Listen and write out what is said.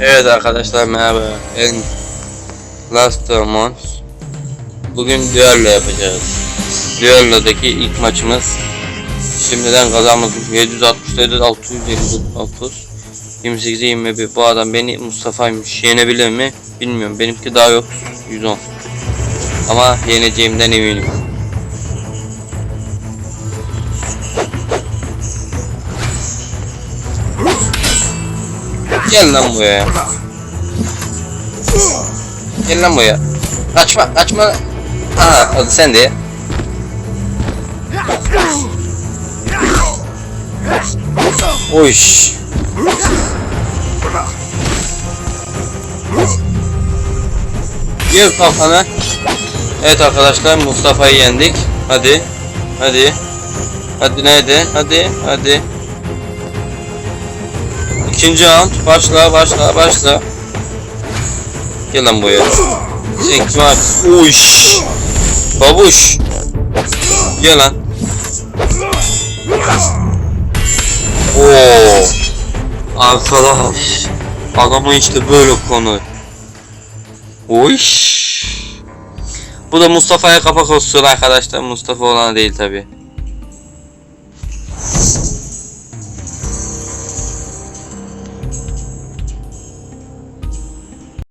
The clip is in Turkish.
Evet arkadaşlar merhaba. Ben Last Month. Bugün Duello yapacağız. Duello'daki ilk maçımız. Şimdiden kazanmadım. 764 659 28'e 21. Bu adam beni Mustafa'ymış. Yenebilir mi? Bilmiyorum. Benimki daha yok. 110. Ama yeneceğimden eminim. Gel lan buraya. Gel lan buraya. Kaçma, kaçma. Aa, hadi sen de. Oş. Gir kafana. Evet arkadaşlar Mustafa'yı yendik. Hadi. Hadi. Hadi nerede? Hadi. Hadi. İkinci round. Başla başla başla. Gel lan buraya. Kim abi? Uş. Babuş. Gel lan. Oo. Arkadaş. Adamı işte böyle konu. Uş. Bu da Mustafa'ya kapak olsun arkadaşlar. Mustafa olan değil tabi.